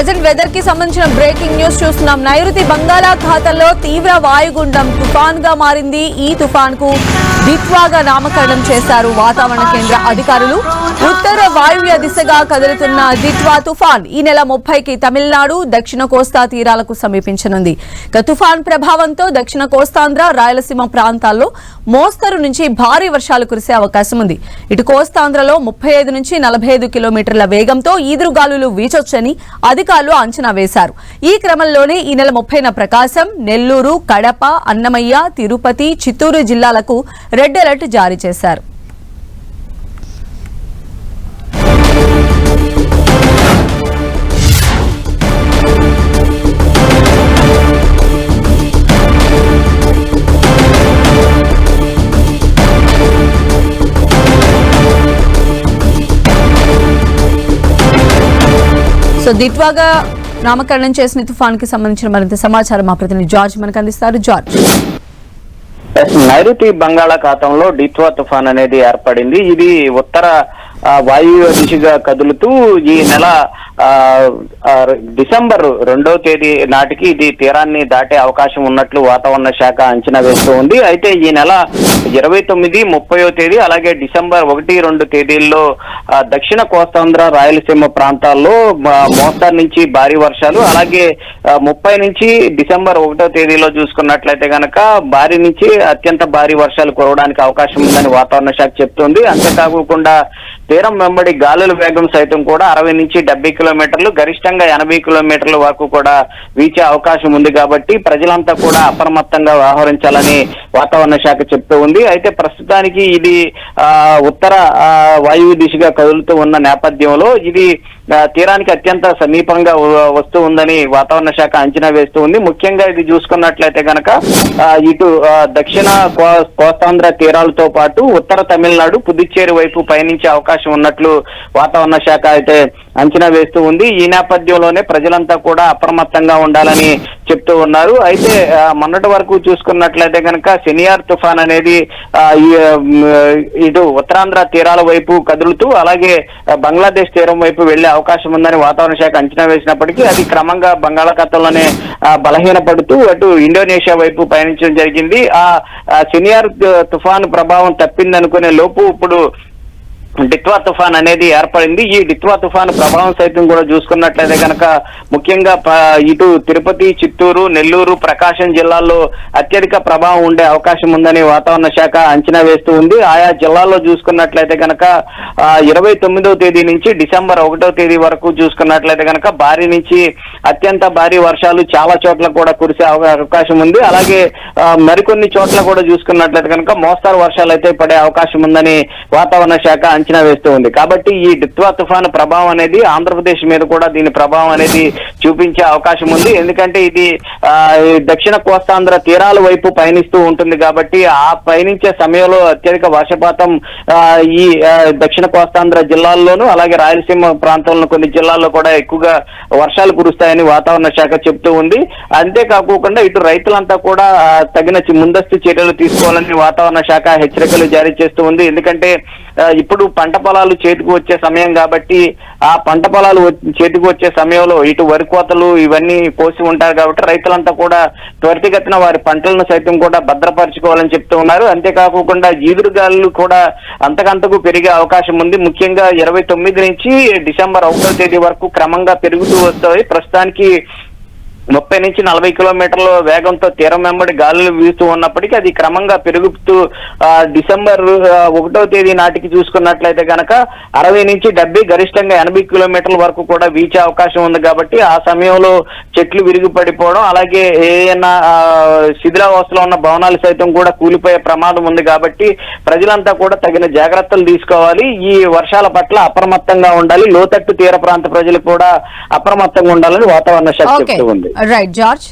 సంబంధించిన breaking news చూస్తున్నాం. నైరుతి బంగాళాఖాతంలో తీవ్ర వాయుగుండం తుఫాన్గా మారింది. ఈ తుఫాన్కు దిత్వాగా నామకరణం చేశారు వాతావరణ కేంద్ర అధికారులు. ఉత్తర వాయువ్య దిశగా కదులుతున్న దిత్వా తుఫాన్ ఈ నెల ముప్పైకి తమిళనాడు దక్షిణ కోస్తా తీరాలకు సమీపించనుంది. ఇక తుఫాన్ ప్రభావంతో దక్షిణ కోస్తాంధ్ర రాయలసీమ ప్రాంతాల్లో మోస్తరు నుంచి భారీ వర్షాలు కురిసే అవకాశం ఉంది ఇటు కోస్తాంధ్రలో ముప్పై ఐదు నుంచి నలభై ఐదు కిలోమీటర్ల వేగంతో ఈదురుగాలులు వీచొచ్చని అధికారులు అంచనా వేశారు. ఈ క్రమంలోనే ఈ నెల ముప్పైన ప్రకాశం నెల్లూరు కడప అన్నమయ్య తిరుపతి చిత్తూరు జిల్లాలకు రెడ్ అలర్ట్ జారీ చేశారు. సో దిట్వాగా నామకరణం చేసిన తుఫాన్కి సంబంధించిన మరింత సమాచారం మా ప్రతినిధి జార్జ్ మనకు అందిస్తారు. జార్జ్. నైరుతి బంగాళాఖాతంలో డిత్వా తుఫాన్ అనేది ఏర్పడింది. ఇది ఉత్తర వాయువ్య దిశగా కదులుతూ ఈ నెల డిసెంబర్ రెండవ తేదీ నాటికి ఇది తీరాన్ని దాటే అవకాశం ఉన్నట్లు వాతావరణ శాఖ అంచనా వేస్తూ ఉంది. అయితే ఈ నెల ఇరవై తొమ్మిది ముప్పయో తేదీ అలాగే డిసెంబర్ ఒకటి రెండు తేదీల్లో దక్షిణ కోస్తాంధ్ర రాయలసీమ ప్రాంతాల్లో మోస్తారు నుంచి భారీ వర్షాలు అలాగే ముప్పై నుంచి డిసెంబర్ ఒకటో తేదీలో చూసుకున్నట్లయితే కనుక భారీ నుంచి అత్యంత భారీ వర్షాలు కురవడానికి అవకాశం ఉందని వాతావరణ శాఖ చెప్తోంది. అంతేకాకుండా తీరం వెంబడి గాలుల వేగం సైతం కూడా అరవై నుంచి డెబ్బై కిలోమీటర్లు గరిష్టంగా ఎనభై కిలోమీటర్ల వరకు కూడా వీచే అవకాశం ఉంది కాబట్టి ప్రజలంతా కూడా అప్రమత్తంగా వ్యవహరించాలని వాతావరణ శాఖ చెప్తూ ఉంది. అయితే ప్రస్తుతానికి ఇది ఆ, ఉత్తర వాయువు దిశగా కదులుతూ ఉన్న నేపథ్యంలో ఇది తీరానికి అత్యంత సమీపంగా వస్తూ ఉందని వాతావరణ శాఖ అంచనా వేస్తూ ఉంది. ముఖ్యంగా ఇది చూసుకున్నట్లయితే కనుక ఇటు దక్షిణ కో- కోస్తాంధ్ర తీరాలతో పాటు ఉత్తర తమిళనాడు పుదుచ్చేరి వైపు పయనించే అవకాశం ఉన్నట్లు వాతావరణ శాఖ అయితే అంచనా వేస్తూ ఉంది. ఈ నేపథ్యంలోనే ప్రజలంతా కూడా అప్రమత్తంగా ఉండాలని చెప్తూ ఉన్నారు. అయితే మొన్నటి వరకు చూసుకున్నట్లయితే కనుక శనియార్ తుఫాన్ అనేది ఇటు ఉత్తరాంధ్ర తీరాల వైపు కదులుతూ అలాగే బంగ్లాదేశ్ తీరం వైపు వెళ్ళే అవకాశం ఉందని వాతావరణ శాఖ అంచనా వేసినప్పటికీ అది క్రమంగా బంగాళాఖాతంలోనే బలహీనపడుతూ అటు ఇండోనేషియా వైపు పయనించడం జరిగింది. ఆ ఆ, శనియార్ తుఫాను ప్రభావం తప్పిందనుకునే లోపు ఇప్పుడు డిత్వా తుఫాన్ అనేది ఏర్పడింది. ఈ డిత్వా తుఫాన్ ప్రభావం సైతం కూడా చూసుకున్నట్లయితే కనుక ముఖ్యంగా ఇటు తిరుపతి చిత్తూరు నెల్లూరు ప్రకాశం జిల్లాల్లో అత్యధిక ప్రభావం ఉండే అవకాశం ఉందని వాతావరణ శాఖ అంచనా వేస్తూ ఉంది. ఆయా జిల్లాల్లో చూసుకున్నట్లయితే కనుక ఇరవై తొమ్మిదవ తేదీ నుంచి డిసెంబర్ ఒకటో తేదీ వరకు చూసుకున్నట్లయితే కనుక భారీ నుంచి అత్యంత భారీ వర్షాలు చాలా చోట్ల కూడా కురిసే అవకాశం ఉంది. అలాగే మరికొన్ని చోట్ల కూడా చూసుకున్నట్లయితే కనుక మోస్తారు వర్షాలు అయితే పడే అవకాశం ఉందని వాతావరణ శాఖ అంచనా వేస్తూ ఉంది. కాబట్టి ఈ డిత్వా తుఫాను ప్రభావం అనేది ఆంధ్రప్రదేశ్ మీద కూడా దీని ప్రభావం అనేది చూపించే అవకాశం ఉంది. ఎందుకంటే ఇది దక్షిణ కోస్తాంధ్ర తీరాల వైపు పయనిస్తూ ఉంటుంది కాబట్టి ఆ పయనించే సమయంలో అత్యధిక వర్షపాతం ఈ దక్షిణ కోస్తాంధ్ర జిల్లాల్లోనూ అలాగే రాయలసీమ ప్రాంతంలో కొన్ని జిల్లాల్లో కూడా ఎక్కువగా వర్షాలు కురుస్తాయని వాతావరణ శాఖ చెప్తూ ఉంది. అంతేకాకుండా ఇటు రైతులంతా కూడా తగిన చి- ముందస్తు చర్యలు తీసుకోవాలని వాతావరణ శాఖ హెచ్చరికలు జారీ చేస్తూ ఉంది. ఎందుకంటే ఇప్పుడు పంట పొలాలు చేతికి వచ్చే సమయం కాబట్టి ఆ పంట పొలాలు చేతికి వచ్చే సమయంలో ఇటు వరి కోతలు ఇవన్నీ కోసి ఉంటారు కాబట్టి రైతులంతా కూడా త్వరితగతిన వారి పంటలను సైతం కూడా భద్రపరచుకోవాలని చెప్తూ ఉన్నారు. అంతేకాకుండా ఈదురుగాలు కూడా అంతకంతకు పెరిగే అవకాశం ఉంది. ముఖ్యంగా ఇరవై తొమ్మిది నుంచి డిసెంబర్ ఒకటో తేదీ వరకు క్రమంగా పెరుగుతూ వస్తాయి. ప్రస్తుతానికి ముప్పై నుంచి నలభై కిలోమీటర్ల వేగంతో తీరం వెంబడి గాలులు వీస్తూ ఉన్నప్పటికీ అది క్రమంగా పెరుగుతూ డిసెంబర్ ఒకటో తేదీ నాటికి చూసుకున్నట్లయితే గనక అరవై నుంచి డెబ్బై గరిష్టంగా ఎనభై కిలోమీటర్ల వరకు కూడా వీచే అవకాశం ఉంది కాబట్టి ఆ సమయంలో చెట్లు విరిగి పడిపోవడం అలాగే ఏదైనా శిథిలావస్థలో ఉన్న భవనాలు సైతం కూడా కూలిపోయే ప్రమాదం ఉంది కాబట్టి ప్రజలంతా కూడా తగిన జాగ్రత్తలు తీసుకోవాలి. ఈ వర్షాల పట్ల అప్రమత్తంగా ఉండాలి. లోతట్టు తీర ప్రాంత ప్రజలు కూడా అప్రమత్తంగా ఉండాలని వాతావరణ శాఖ చెప్తూ ఉంది. Right George